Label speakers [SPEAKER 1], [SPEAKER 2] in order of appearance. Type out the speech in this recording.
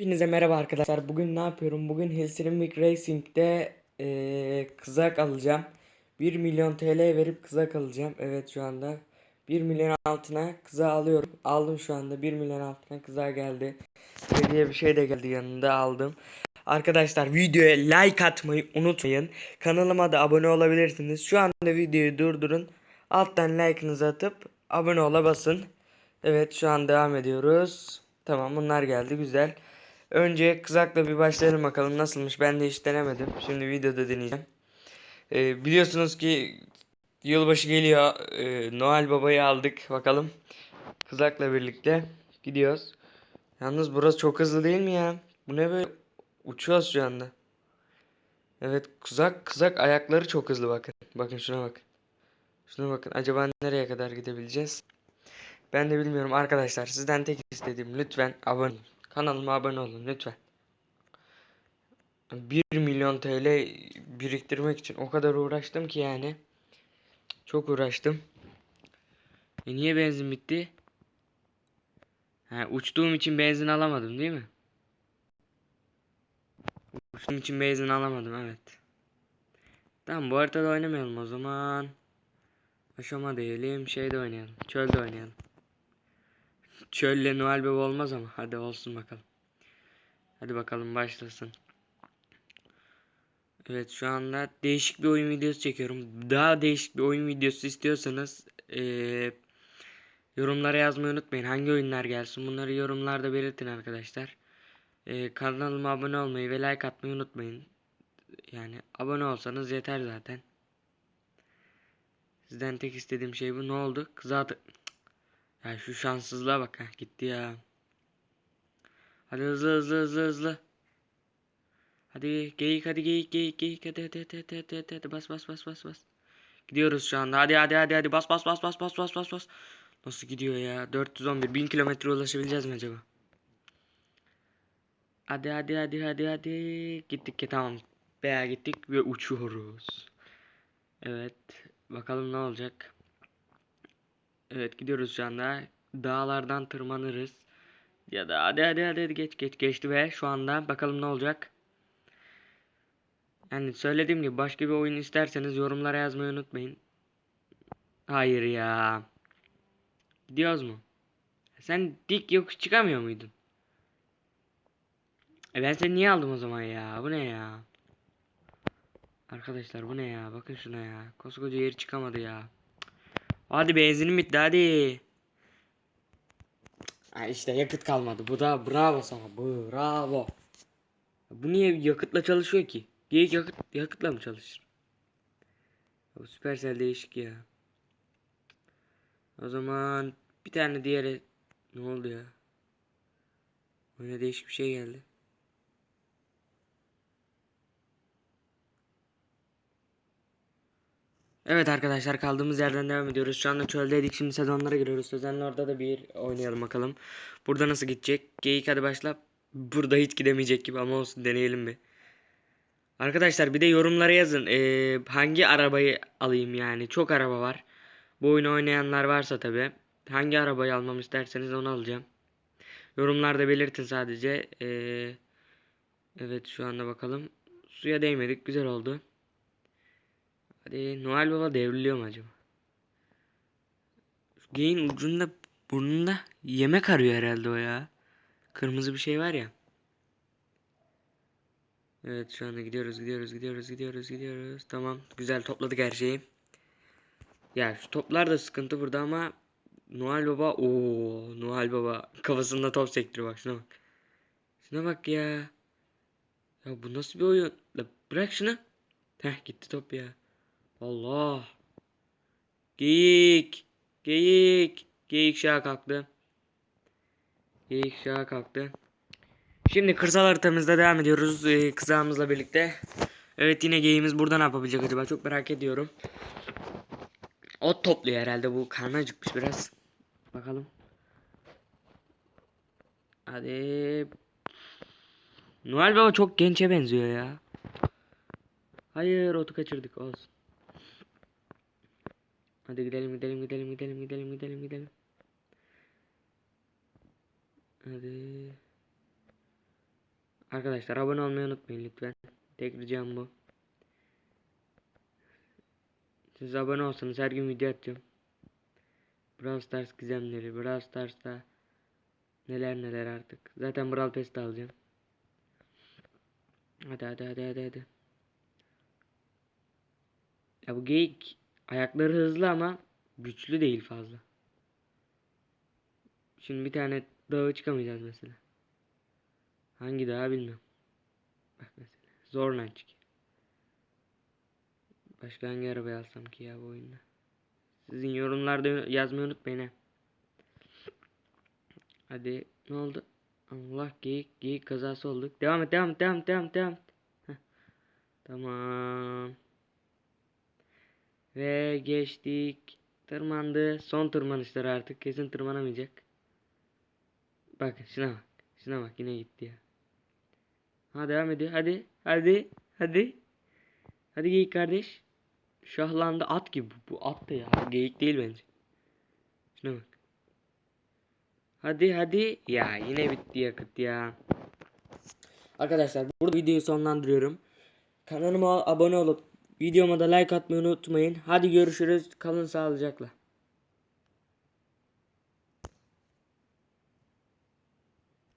[SPEAKER 1] Hepinize merhaba arkadaşlar. Bugün ne yapıyorum? Bugün Helsinki Racing'de eee kızak alacağım. 1 milyon TL verip kızak alacağım. Evet şu anda 1 milyon altına kıza alıyorum. Aldım şu anda 1 milyon altına kıza geldi. Hediye bir şey de geldi yanında aldım. Arkadaşlar videoya like atmayı unutmayın. Kanalıma da abone olabilirsiniz. Şu anda videoyu durdurun. Alttan like'ınızı atıp abone ola basın. Evet şu an devam ediyoruz. Tamam bunlar geldi güzel. Önce kızakla bir başlayalım bakalım nasılmış. Ben de hiç denemedim. Şimdi videoda deneyeceğim. Ee, biliyorsunuz ki yılbaşı geliyor. Ee, Noel Baba'yı aldık. Bakalım. Kızakla birlikte gidiyoruz. Yalnız burası çok hızlı değil mi ya? Bu ne böyle? Uçuyoruz şu anda. Evet kızak kızak ayakları çok hızlı bakın. Bakın şuna bakın. Şuna bakın. Acaba nereye kadar gidebileceğiz? Ben de bilmiyorum arkadaşlar. Sizden tek istediğim lütfen abone olun. Kanalıma abone olun lütfen. 1 milyon TL biriktirmek için o kadar uğraştım ki yani. Çok uğraştım. E niye benzin bitti? Ha, uçtuğum için benzin alamadım değil mi? Uçtuğum için benzin alamadım evet. Tamam bu haritada oynamayalım o zaman. Aşama diyelim şeyde oynayalım. Çölde oynayalım. Çölle Noel Baba olmaz ama hadi olsun bakalım. Hadi bakalım başlasın. Evet şu anda değişik bir oyun videosu çekiyorum. Daha değişik bir oyun videosu istiyorsanız eee, yorumlara yazmayı unutmayın. Hangi oyunlar gelsin bunları yorumlarda belirtin arkadaşlar. Eee, kanalıma abone olmayı ve like atmayı unutmayın. Yani abone olsanız yeter zaten. Sizden tek istediğim şey bu. Ne oldu? Kıza Ya şu şanssızlığa bak ha gitti ya. Hadi hızlı hızlı hızlı hızlı. Hadi geyik hadi geyik geyik geyik hadi hadi hadi hadi hadi hadi, hadi. bas bas bas bas bas. Gidiyoruz şu anda. Hadi hadi hadi hadi bas bas bas bas bas bas bas bas. Nasıl gidiyor ya? 411 1000 kilometre ulaşabileceğiz mi acaba? Hadi hadi hadi hadi hadi. Gittik ki tamam. Veya gittik ve uçuyoruz. Evet. Bakalım ne olacak. Evet gidiyoruz şu. Dağlardan tırmanırız. Ya da hadi hadi hadi hadi geç geç geçti ve şu anda bakalım ne olacak. Yani söylediğim gibi başka bir oyun isterseniz yorumlara yazmayı unutmayın. Hayır ya. Gidiyoruz mu? Sen dik yokuş çıkamıyor muydun? E ben seni niye aldım o zaman ya? Bu ne ya? Arkadaşlar bu ne ya? Bakın şuna ya. Koskoca yeri çıkamadı ya. Hadi benzinim bitti hadi. Ha işte yakıt kalmadı. Bu da bravo sana. Bravo. Bu niye yakıtla çalışıyor ki? Geyik yakıt, yakıtla mı çalışır? Bu Supercell değişik ya. O zaman bir tane diğeri ne oldu ya? Oyuna değişik bir şey geldi. Evet arkadaşlar kaldığımız yerden devam ediyoruz. Şu anda çöldeydik. Şimdi sezonlara giriyoruz. Sezonun orada da bir oynayalım bakalım. Burada nasıl gidecek? Geyik hadi başla. Burada hiç gidemeyecek gibi ama olsun deneyelim bir. Arkadaşlar bir de yorumlara yazın. Ee, hangi arabayı alayım yani? Çok araba var. Bu oyunu oynayanlar varsa tabi. Hangi arabayı almamı isterseniz onu alacağım. Yorumlarda belirtin sadece. Ee, evet şu anda bakalım. Suya değmedik. Güzel oldu. Hadi Noel Baba devriliyor mu acaba? Geyin ucunda burnunda yemek arıyor herhalde o ya. Kırmızı bir şey var ya. Evet şu anda gidiyoruz gidiyoruz gidiyoruz gidiyoruz gidiyoruz. Tamam güzel topladık her şeyi. Ya şu toplar da sıkıntı burada ama Noel Baba o Noel Baba kafasında top sektiriyor bak şuna bak. Şuna bak ya. Ya bu nasıl bir oyun? La bırak şunu. Heh gitti top ya. Allah. Geyik. Geyik. Geyik şaha kalktı. Geyik şaha kalktı. Şimdi kırsal haritamızda devam ediyoruz ee, kızağımızla birlikte. Evet yine geyiğimiz burada ne yapabilecek acaba çok merak ediyorum. Ot topluyor herhalde bu karnı acıkmış biraz. Bakalım. Hadi. Noel Baba çok gençe benziyor ya. Hayır otu kaçırdık olsun. Hadi gidelim gidelim gidelim gidelim gidelim gidelim gidelim. Hadi. Arkadaşlar abone olmayı unutmayın lütfen. Tek ricam bu. Siz abone olsanız her gün video atacağım. Brawl Stars gizemleri, Brawl Stars'ta neler neler artık. Zaten Brawl Pass'te alacağım. Hadi hadi hadi hadi hadi. Ya bu geyik ayakları hızlı ama güçlü değil fazla. Şimdi bir tane dağa çıkamayacağız mesela. Hangi dağa bilmiyorum. Bak mesela. Zorla çık. Başka hangi arabayı alsam ki ya bu oyunda. Sizin yorumlarda yazmayı unutmayın ha. Hadi ne oldu? Allah geyik geyik kazası olduk. Devam et devam et devam et devam et. Tamam. Ve geçtik. Tırmandı. Son tırmanışlar artık. Kesin tırmanamayacak. Bakın şuna bak. Şuna bak yine gitti ya. Ha devam ediyor. Hadi. Hadi. Hadi. Hadi geyik kardeş. Şahlandı at gibi. Bu at da ya. Geyik değil bence. Şuna bak. Hadi hadi. Ya yine bitti yakıt ya. Arkadaşlar burada videoyu sonlandırıyorum. Kanalıma abone olup videoma da like atmayı unutmayın. Hadi görüşürüz. Kalın sağlıcakla.